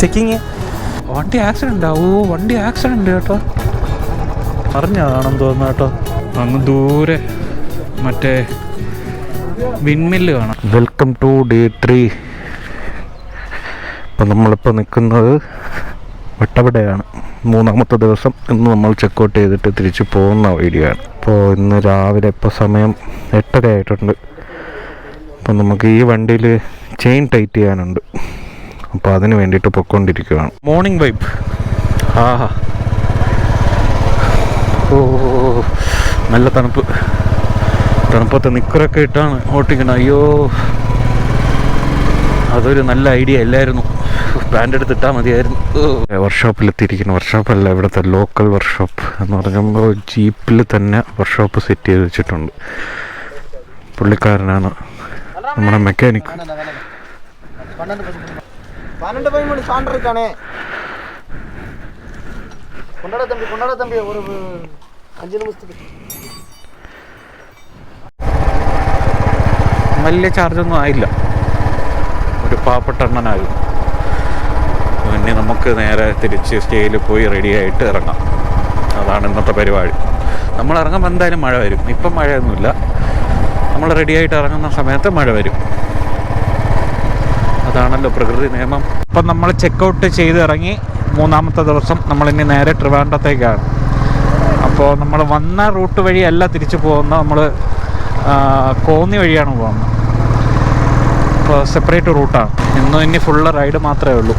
Checking വണ്ടി accident ഓ വണ്ടി accident കേട്ടോ. പറഞ്ഞതാണെന്ന് തോന്നുന്നു കേട്ടോ. അങ്ങ് ദൂരെ മറ്റേ വിൻമില്ല് കാണാം. വെൽക്കം ടു ഡേ ത്രീ ഇപ്പം നമ്മളിപ്പോൾ നിൽക്കുന്നത് വട്ടവടയാണ്. മൂന്നാമത്തെ ദിവസം ഇന്ന് നമ്മൾ ചെക്ക് ഔട്ട് ചെയ്തിട്ട് തിരിച്ചു പോകുന്ന വീഡിയോ ആണ് അപ്പോൾ ഇന്ന് രാവിലെ ഇപ്പോൾ സമയം എട്ടര ആയിട്ടുണ്ട് അപ്പം നമുക്ക് ഈ വണ്ടിയിൽ ചെയിൻ ടൈറ്റ് ചെയ്യാനുണ്ട്. അപ്പോൾ അതിന് വേണ്ടിയിട്ട് പൊക്കൊണ്ടിരിക്കുകയാണ് മോർണിംഗ് വൈബ് ആഹാ. ഓ നല്ല തണുപ്പ്. തണുപ്പത്തെ നിക്കറൊക്കെ ഇട്ടാണ് ഓട്ടിക്കണം അയ്യോ. അതൊരു നല്ല ഐഡിയ അല്ലായിരുന്നു. പാന്റ് എടുത്ത് ഇട്ടാൽ മതിയായിരുന്നു. വർക്ക്ഷോപ്പിലെത്തിയിരിക്കുന്ന. വർക്ക്ഷോപ്പല്ല ഇവിടുത്തെ ലോക്കൽ വർക്ക്ഷോപ്പ് എന്ന് പറയുമ്പോൾ ജീപ്പിൽ തന്നെ വർക്ക്ഷോപ്പ് സെറ്റ് ചെയ്ത് വെച്ചിട്ടുണ്ട്. പുള്ളിക്കാരനാണ് നമ്മുടെ മെക്കാനിക്. பன்னெண்டு பை மணி சான்று இருக்கானே கொண்டாட தம்பி கொண்டாட தம்பி ஒரு அஞ்சு நிமிஷத்துக்கு വലിയ ചാർജൊന്നും ആയില്ല ഒരു പാവപ്പെട്ട എണ്ണനായിരുന്നു പിന്നെ നമുക്ക് നേരെ തിരിച്ച് സ്റ്റേയിൽ പോയി റെഡി ആയിട്ട് ഇറങ്ങാം അതാണ് ഇന്നത്തെ പരിപാടി നമ്മൾ ഇറങ്ങുമ്പോൾ എന്തായാലും മഴ വരും ഇപ്പം മഴയൊന്നുമില്ല നമ്മൾ റെഡി ആയിട്ട് ഇറങ്ങുന്ന സമയത്ത് മഴ വരും അതാണല്ലോ പ്രകൃതി നിയമം. ഇപ്പം നമ്മൾ ചെക്കൗട്ട് ചെയ്ത് ഇറങ്ങി മൂന്നാമത്തെ ദിവസം നമ്മളിനി നേരെ ട്രിവാൻഡത്തേക്കാണ് അപ്പോൾ നമ്മൾ വന്ന റൂട്ട് വഴിയല്ല തിരിച്ചു പോകുന്നത്. നമ്മൾ കോന്നി വഴിയാണ് പോകുന്നത്. അപ്പോൾ സെപ്പറേറ്റ് റൂട്ടാണ് ഇന്നും ഇനി ഫുള്ള് റൈഡ് മാത്രമേ ഉള്ളൂ.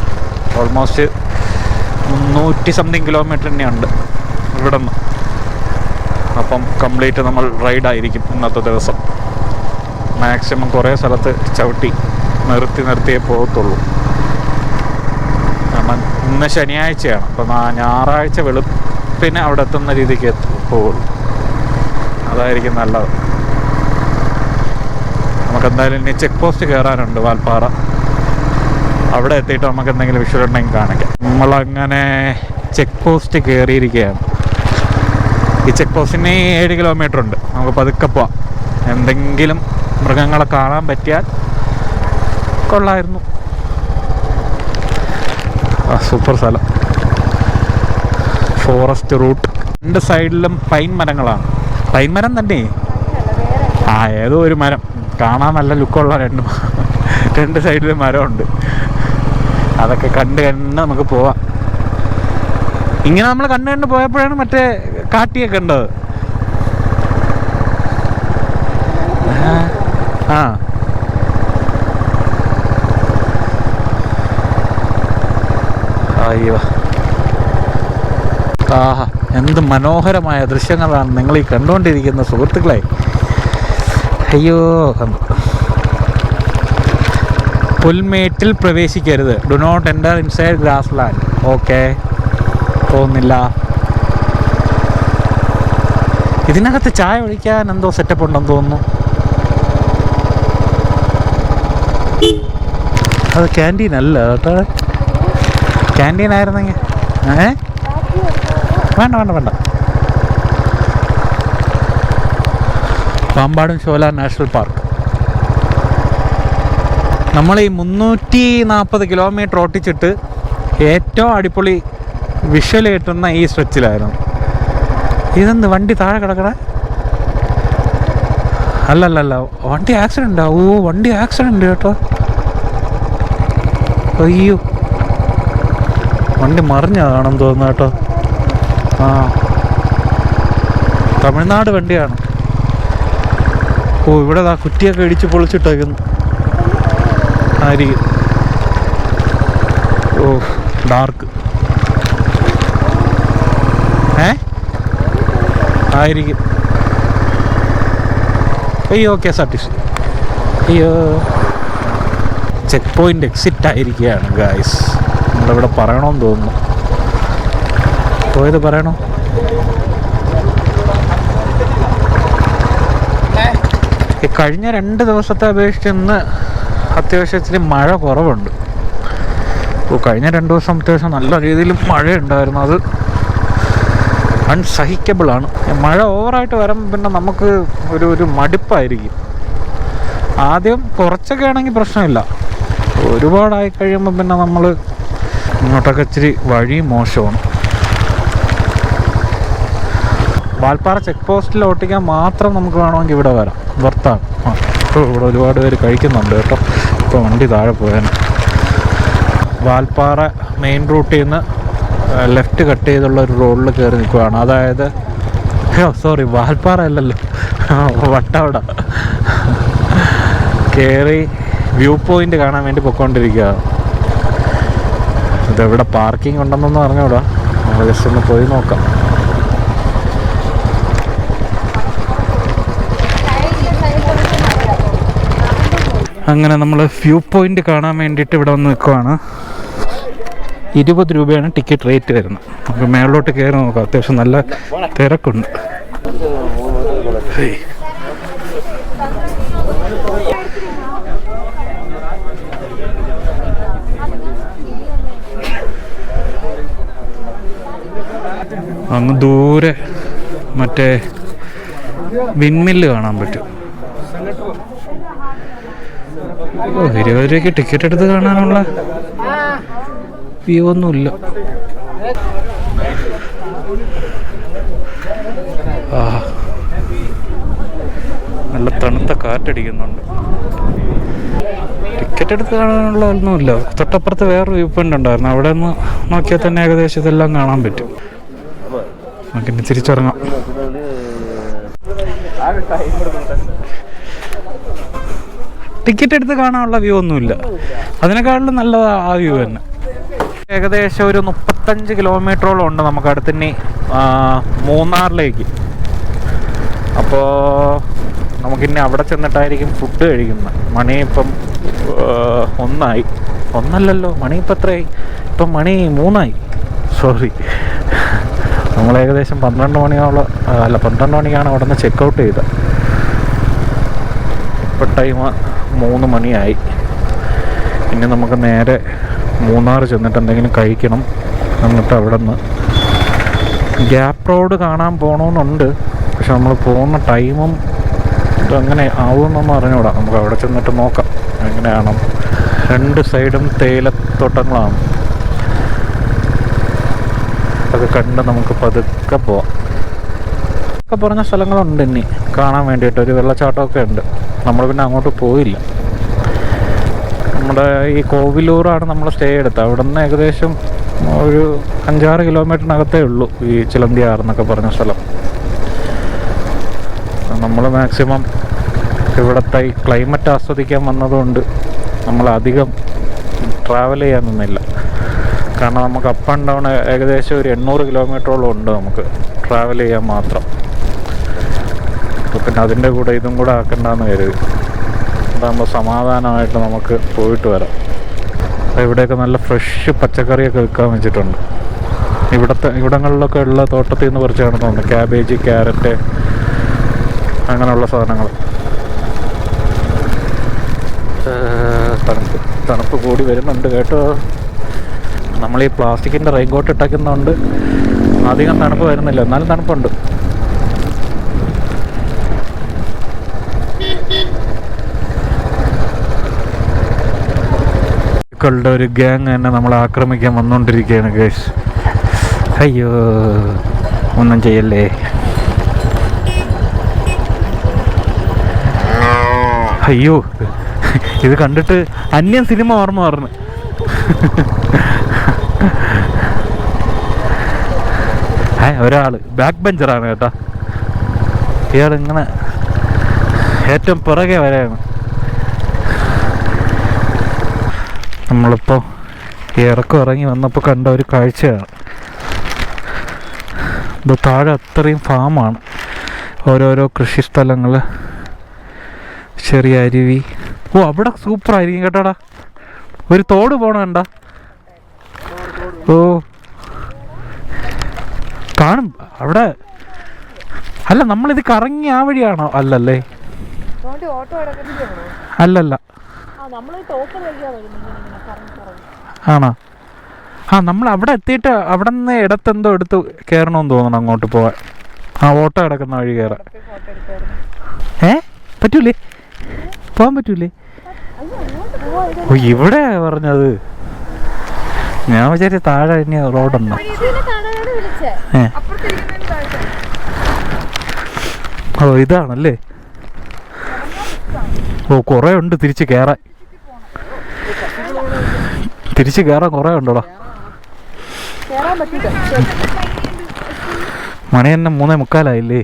ഓൾമോസ്റ്റ് മുന്നൂറ്റി സംതിങ് കിലോമീറ്റർ തന്നെയുണ്ട് ഇവിടെ നിന്ന് അപ്പം കംപ്ലീറ്റ് നമ്മൾ റൈഡായിരിക്കും ഇന്നത്തെ ദിവസം. മാക്സിമം കുറേ സ്ഥലത്ത് ചവിട്ടി. നിർത്തി നിർത്തിയേ പോകത്തുള്ളൂ. കാരണം ഇന്ന് ശനിയാഴ്ചയാണ്. അപ്പോൾ ഞായറാഴ്ച വെളുപ്പിന് അവിടെ എത്തുന്ന രീതിക്ക് പോവുള്ളൂ. അതായിരിക്കും നല്ലത്. നമുക്കെന്തായാലും ഇനി ചെക്ക് പോസ്റ്റ് കയറാനുണ്ട് വാൽപ്പാറ. അവിടെ എത്തിയിട്ട് നമുക്ക് എന്തെങ്കിലും വിഷ്വൽ ഉണ്ടെങ്കിൽ കാണിക്കാം. നമ്മളങ്ങനെ ചെക്ക് പോസ്റ്റ് കയറിയിരിക്കുകയാണ്. ഈ ചെക്ക് പോസ്റ്റിന് ഏഴ് കിലോമീറ്റർ ഉണ്ട് നമുക്ക് പതുക്കെ പോവാം. എന്തെങ്കിലും മൃഗങ്ങളെ കാണാൻ പറ്റിയാൽ കൊള്ളായിരുന്നു. ആ സൂപ്പർ സ്ഥലം. ഫോറസ്റ്റ് റൂട്ട് രണ്ട് സൈഡിലും പൈൻ മരങ്ങളാണ്. പൈൻ മരം തന്നെ. ആ ഏതോ ഒരു മരം. കാണാൻ നല്ല ലുക്കുള്ള രണ്ട് രണ്ട് സൈഡിലും മരമുണ്ട്. അതൊക്കെ കണ്ട് കണ്ട് നമുക്ക് പോവാം. ഇങ്ങനെ നമ്മൾ കണ്ട് കണ്ട് പോയപ്പോഴാണ് മറ്റേ കാട്ടിയൊക്കെ ഉണ്ടത് ആ. അയ്യോ. ആഹാ എന്ത് മനോഹരമായ ദൃശ്യങ്ങളാണ് നിങ്ങൾ ഈ കണ്ടുകൊണ്ടിരിക്കുന്ന സുഹൃത്തുക്കളെ. അയ്യോ പുൽമേട്ടിൽ പ്രവേശിക്കരുത്. Do not enter inside grass land okay തോന്നില്ല ഇതിനകത്ത് ചായ ഒഴിക്കാൻ എന്തോ സെറ്റപ്പ് ഉണ്ടെന്ന് തോന്നുന്നു. അത് ക്യാന്റീൻ അല്ല കേട്ടോ. ക്യാന്റീൻ ആയിരുന്നെങ്കിൽ ഏ? വേണ്ട വേണ്ട വേണ്ട. Pambadum Shola National Park. നമ്മൾ ഈ മുന്നൂറ്റി നാൽപ്പത് കിലോമീറ്റർ ഓട്ടിച്ചിട്ട് ഏറ്റവും അടിപൊളി വിഷ്വൽ കിട്ടുന്ന ഈ സ്ട്രെച്ചിലായിരുന്നു. ഇതെന്ത് വണ്ടി താഴെ കിടക്കണേ? അല്ലല്ലല്ല വണ്ടി ആക്സിഡന്റ് ഓ വണ്ടി ആക്സിഡന്റ് കേട്ടോ. അയ്യോ. വണ്ടി മറിഞ്ഞതാണെന്ന് തോന്നുന്നു കേട്ടോ. ആ. തമിഴ്നാട് വണ്ടിയാണ്. ഓ ഇവിടെ ആ കുറ്റിയൊക്കെ ഇടിച്ച് പൊളിച്ചിട്ടേക്കുന്നു. ആയിരിക്കും. Oh dark. ഏ? ആയിരിക്കും. അയ്യോ K S R T C. അയ്യോ. ചെക്ക് പോയിന്റ് എക്സിറ്റ് ആയിരിക്കുകയാണ് ഗായ്സ്. നമ്മളിവിടെ പറയണമെന്ന് തോന്നുന്നു. പോയത് പറയണോ? ഈ കഴിഞ്ഞ രണ്ട് ദിവസത്തെ അപേക്ഷിച്ച് ഇന്ന് അത്യാവശ്യത്തിന് മഴ കുറവുണ്ട്. ഓ കഴിഞ്ഞ രണ്ട് ദിവസം അത്യാവശ്യം നല്ല രീതിയിൽ മഴയുണ്ടായിരുന്നു. അത് അൺസഹിക്കബിൾ ആണ്. മഴ ഓവറായിട്ട് വരുമ്പോൾ പിന്നെ നമുക്ക് ഒരു ഒരു മടുപ്പായിരിക്കും. ആദ്യം കുറച്ചൊക്കെ ആണെങ്കിൽ പ്രശ്നമില്ല. ഒരുപാടായി കഴിയുമ്പോൾ പിന്നെ നമ്മൾ ഇങ്ങോട്ടൊക്കെ ഇച്ചിരി വഴി മോശമാണ്. വാൽപ്പാറ ചെക്ക് പോസ്റ്റിൽ ഓട്ടിക്കാൻ മാത്രം നമുക്ക് വേണമെങ്കിൽ ഇവിടെ വരാം. വർത്താണ് ഇപ്പോൾ ഇവിടെ ഒരുപാട് പേര് കഴിക്കുന്നുണ്ട് കേട്ടോ. ഇപ്പോൾ വണ്ടി താഴെ പോയാൽ വാൽപ്പാറ മെയിൻ റൂട്ടിൽ നിന്ന് ലെഫ്റ്റ് കട്ട് ചെയ്തുള്ള ഒരു റോഡിൽ കയറി നിൽക്കുകയാണ് അതായത് സോറി വാൽപ്പാറ അല്ലല്ലോ. വട്ടവട. കയറി വ്യൂ പോയിന്റ് കാണാൻ വേണ്ടി പൊയ്ക്കൊണ്ടിരിക്കുകയാണ് ഇതെവിടെ പാർക്കിംഗ് ഉണ്ടെന്നൊന്നും അറിഞ്ഞൂടാ. നമ്മൾ ജസ്റ്റ് ഒന്ന് പോയി നോക്കാം. അങ്ങനെ നമ്മൾ വ്യൂ പോയിന്റ് കാണാൻ വേണ്ടിയിട്ട് ഇവിടെ വന്ന് നിൽക്കുവാണ്. ഇരുപത് രൂപയാണ് ടിക്കറ്റ് റേറ്റ് വരുന്നത്. നമുക്ക് മേളിലോട്ട് കയറി നോക്കാം. അത്യാവശ്യം നല്ല തിരക്കുണ്ട്. അങ്ങ് ദൂരെ മറ്റേ വിൻമില്ല് കാണാൻ പറ്റും. ഇരുപത് രൂപയ്ക്ക് ടിക്കറ്റ് എടുത്ത് കാണാനുള്ള വ്യൂ ഒന്നുമില്ല ആ നല്ല തണുത്ത കാറ്റടിക്കുന്നുണ്ട്. ടിക്കറ്റ് എടുത്ത് കാണാനുള്ള ഒന്നുമില്ല. തൊട്ടപ്പുറത്ത് വേറൊരു വ്യൂ പോയിന്റ് ഉണ്ടായിരുന്നു. അവിടെ നിന്ന് നോക്കിയാൽ തന്നെ ഏകദേശം ഇതെല്ലാം കാണാൻ പറ്റും. നമുക്കിനി തിരിച്ചിറങ്ങാം. ടിക്കറ്റ് എടുത്ത് കാണാനുള്ള വ്യൂ ഒന്നുമില്ല. അതിനേക്കാളും നല്ലത് ആ വ്യൂ തന്നെ. ഏകദേശം ഒരു മുപ്പത്തഞ്ച് കിലോമീറ്ററോളം ഉണ്ട് നമുക്ക് അടുത്തിനി മൂന്നാറിലേക്ക്. അപ്പോൾ നമുക്കിനി അവിടെ ചെന്നിട്ടായിരിക്കും ഫുഡ് കഴിക്കുന്നത്. മണി ഇപ്പം ഒന്നായി. ഒന്നല്ലല്ലോ മണി ഇപ്പം എത്രയായി? ഇപ്പം മണി മൂന്നായി. സോറി നമ്മൾ ഏകദേശം പന്ത്രണ്ട് മണിയോളം അല്ല പന്ത്രണ്ട് മണിക്കാണ് അവിടെ നിന്ന് ചെക്ക് ഔട്ട് ചെയ്തത്. ഇപ്പം ടൈം മൂന്ന് മണിയായി. ഇനി നമുക്ക് നേരെ മൂന്നാർ ചെന്നിട്ട് എന്തെങ്കിലും കഴിക്കണം എന്നിട്ട് അവിടെ നിന്ന്. ഗ്യാപ്പ് റോഡ് കാണാൻ പോകണമെന്നുണ്ട് പക്ഷെ നമ്മൾ പോകുന്ന ടൈമും ഇതെങ്ങനെ ആവുമെന്നൊന്നും അറിഞ്ഞുകൂടാ നമുക്ക് അവിടെ ചെന്നിട്ട് നോക്കാം എങ്ങനെയാണ് രണ്ട് സൈഡും തേയിലത്തോട്ടങ്ങളാണ്. അതൊക്കെ കണ്ട് നമുക്ക് പതുക്കെ പോവാം. ഒക്കെ പറഞ്ഞ സ്ഥലങ്ങളുണ്ട് ഇനി. കാണാൻ വേണ്ടിയിട്ട് ഒരു വെള്ളച്ചാട്ടമൊക്കെ ഉണ്ട്. നമ്മൾ പിന്നെ അങ്ങോട്ട് പോയില്ല. നമ്മുടെ ഈ കോവിലൂറാണ് നമ്മൾ സ്റ്റേ എടുത്തത്. അവിടെ നിന്ന് ഏകദേശം ഒരു അഞ്ചാറ് കിലോമീറ്ററിനകത്തേ ഉള്ളൂ ഈ ചിലന്തിയാർ എന്നൊക്കെ പറഞ്ഞ സ്ഥലം. നമ്മൾ മാക്സിമം ഇവിടുത്തെ ക്ലൈമറ്റ് ആസ്വദിക്കാൻ വന്നതുകൊണ്ട് നമ്മൾ അധികം ട്രാവൽ ചെയ്യാൻ നിന്നില്ല. കാരണം നമുക്ക് അപ്പ് ആൻഡ് ഡൗൺ ഏകദേശം ഒരു എണ്ണൂറ് കിലോമീറ്ററോളം ഉണ്ട് നമുക്ക്. ട്രാവൽ ചെയ്യാൻ മാത്രം. അപ്പോൾ പിന്നെ അതിന്റെ കൂടെ ഇതും കൂടെ ആക്കണ്ടെന്ന് കരുതി. അതാകുമ്പോൾ സമാധാനമായിട്ട് നമുക്ക് പോയിട്ട് വരാം. അപ്പോൾ ഇവിടെയൊക്കെ നല്ല ഫ്രഷ് പച്ചക്കറിയൊക്കെ വിൽക്കാൻ വെച്ചിട്ടുണ്ട്. ഇവിടുത്തെ ഇവിടങ്ങളിലൊക്കെ ഉള്ള തോട്ടത്തിൽ നിന്ന് പറിച്ചാണ് തോന്നുന്നു. ക്യാബേജ് ക്യാരറ്റ് അങ്ങനെയുള്ള സാധനങ്ങൾ. തണുപ്പ് തണുപ്പ് കൂടി വരുന്നുണ്ട് കേട്ടോ. നമ്മൾ ഈ പ്ലാസ്റ്റിക്കിന്റെ റെയിൻകോട്ട് ഇട്ടേക്കുന്നതുകൊണ്ട് അധികം തണുപ്പ് വരുന്നില്ല. എന്നാലും തണുപ്പുണ്ട്. കളുടെ ഒരു ഗ്യാങ് തന്നെ നമ്മൾ ആക്രമിക്കാൻ വന്നുകൊണ്ടിരിക്കുകയാണ് ഗേഷ് അയ്യോ ഒന്നും ചെയ്യല്ലേ? അയ്യോ ഇത് കണ്ടിട്ട് അന്യൻ സിനിമ ഓർമ്മ പറഞ്ഞു ഏ ഒരാൾ ബാക്ക് ബെഞ്ചറാണ് കേട്ടോ. ഇയാളിങ്ങനെ ഏറ്റവും പുറകെ വരെയാണ്. നമ്മളിപ്പോൾ ഇറക്കം ഇറങ്ങി വന്നപ്പോൾ കണ്ട ഒരു കാഴ്ചയാണ്. ഇത് താഴെ അത്രയും ഫാമാണ്. ഓരോരോ കൃഷിസ്ഥലങ്ങൾ ചെറിയ അരുവി. ഓ അവിടെ സൂപ്പറായിരിക്കും കേട്ടോടാ. ഒരു തോട് പോണ കണ്ട. ഓ കാണും. അവിടെ അല്ല നമ്മൾ നമ്മളിത് കറങ്ങി ആ വഴിയാണോ? അല്ലല്ലേ. അല്ലല്ല. ആണോ? ആ നമ്മൾ അവിടെ എത്തിയിട്ട് അവിടെ നിന്ന് ഇടത്തെന്തോ എടുത്ത് കയറണമെന്ന് തോന്നണം അങ്ങോട്ട് പോവാൻ. ആ ഓട്ടോ കിടക്കുന്ന വഴി കയറാ ഏ? പറ്റൂലേ? പോകാൻ പറ്റൂലേ? ഓ ഇവിടെ പറഞ്ഞത്. ഞാൻ വിചാരിച്ച താഴെ ഇനി റോഡുണ്ടോ ഓ ഇതാണല്ലേ? ഓ കുറേ ഉണ്ട് തിരിച്ച് കയറാൻ തിരിച്ച് കയറാൻ കുറേ ഉണ്ടോടാ? കേറാൻ മണി തന്നെ മൂന്നേ മുക്കാലായില്ലേ?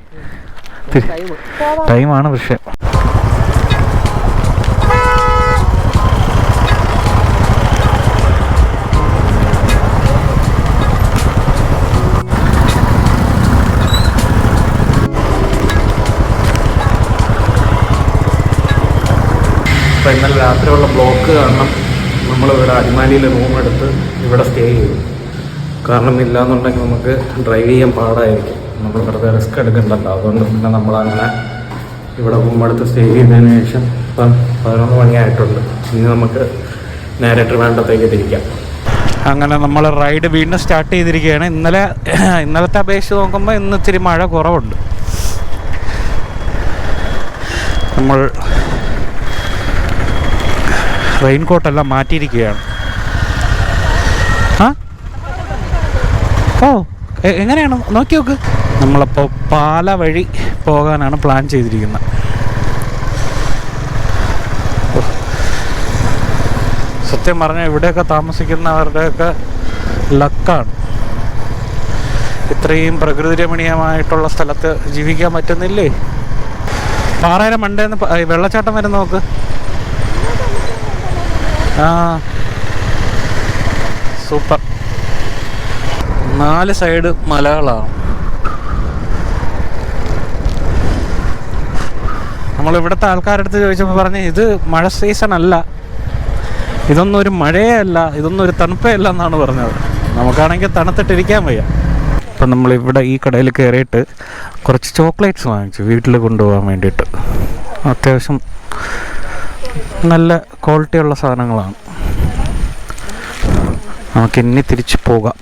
ടൈമാണ് വിഷയം. രാത്രിയുള്ള ബ്ലോക്ക് കാരണം നമ്മളിവിടെ അടിമാലിയിൽ റൂം എടുത്ത് ഇവിടെ സ്റ്റേ ചെയ്തു. കാരണം ഇല്ലാന്നുണ്ടെങ്കിൽ നമുക്ക് ഡ്രൈവ് ചെയ്യാൻ പാടായിരിക്കും. നമ്മൾ വെറുതെ റിസ്ക് എടുക്കണ്ടല്ലോ. അതുകൊണ്ട് പിന്നെ നമ്മളങ്ങനെ ഇവിടെ റൂം എടുത്ത് സ്റ്റേ ചെയ്തതിന് ശേഷം ഇപ്പം പതിനൊന്ന് മണിയായിട്ടുണ്ട്. ഇനി നമുക്ക് നേരെ ട്രിവാൻഡത്തേക്ക് തിരിക്കാം. അങ്ങനെ നമ്മൾ റൈഡ് വീണ്ടും സ്റ്റാർട്ട് ചെയ്തിരിക്കുകയാണ്. ഇന്നലെ ഇന്നലത്തെ അപേക്ഷിച്ച് നോക്കുമ്പോൾ ഇന്ന് ഇത്തിരി മഴ കുറവുണ്ട്. നമ്മൾ റെയിൻ കോട്ടെല്ലാം മാറ്റിയിരിക്കുകയാണ്. ആ? ഓ എങ്ങനെയാണ്? നോക്കി നോക്ക്. നമ്മളപ്പോൾ പാല വഴി പോകാനാണ് പ്ലാൻ ചെയ്തിരിക്കുന്നത്. സത്യം പറഞ്ഞാൽ ഇവിടെയൊക്കെ താമസിക്കുന്നവരുടെയൊക്കെ ലക്കാണ്. ഇത്രയും പ്രകൃതി രമണീയമായിട്ടുള്ള സ്ഥലത്ത് ജീവിക്കാൻ പറ്റുന്നില്ലേ? പാറയുടെ മണ്ടേന്ന് വെള്ളച്ചാട്ടം വരെ നോക്ക്. ആ. സൂപ്പർ. നാല് സൈഡ് മലകളാണ്. നമ്മൾ ഇവിടുത്തെ ആൾക്കാരുടെ അടുത്ത് ചോദിച്ചപ്പോൾ പറഞ്ഞ് ഇത് മഴ സീസൺ അല്ല. ഇതൊന്നും ഒരു മഴയേ അല്ല ഇതൊന്നും ഒരു തണുപ്പേ അല്ല എന്നാണ് പറഞ്ഞത്. നമുക്കാണെങ്കിൽ തണുത്തിട്ടിരിക്കാൻ വയ്യ. അപ്പം നമ്മൾ ഇവിടെ ഈ കടയിൽ കയറിയിട്ട് കുറച്ച് ചോക്ലേറ്റ്സ് വാങ്ങിച്ചു വീട്ടിൽ കൊണ്ടുപോകാൻ വേണ്ടിയിട്ട്. അത്യാവശ്യം നല്ല ക്വാളിറ്റി ഉള്ള സാധനങ്ങളാണ്. നമുക്ക് ഇനി തിരിച്ചു പോകാം.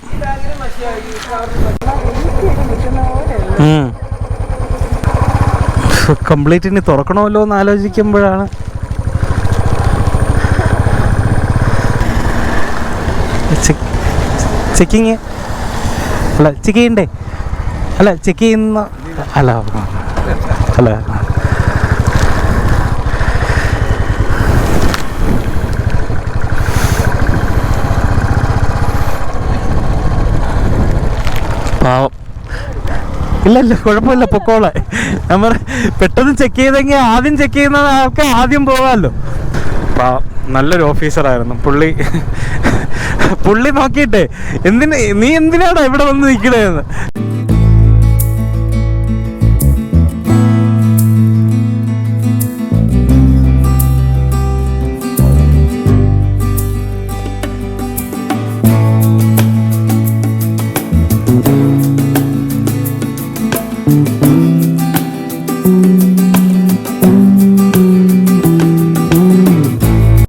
കംപ്ലീറ്റ് ഇനി തുറക്കണമല്ലോ എന്ന് ആലോചിക്കുമ്പോഴാണ്. ചെക്കിങ്. അല്ല ചെക്ക് ചെയ്യണ്ടേ അല്ല ചെക്ക് ചെയ്യുന്ന അല്ല. അല്ല പാവം ഇല്ല ഇല്ല കുഴപ്പമില്ല പൊക്കോളെ. നമ്മൾ പെട്ടെന്ന് ചെക്ക് ചെയ്തെങ്കിൽ ആദ്യം ചെക്ക് ചെയ്യുന്ന ആൾക്ക് ആദ്യം പോകാമല്ലോ നല്ലൊരു ഓഫീസറായിരുന്നു പുള്ളി പുള്ളി നോക്കിയിട്ടേ എന്തിന് നീ എന്തിനാടാ ഇവിടെ വന്ന് നിൽക്കണേന്ന്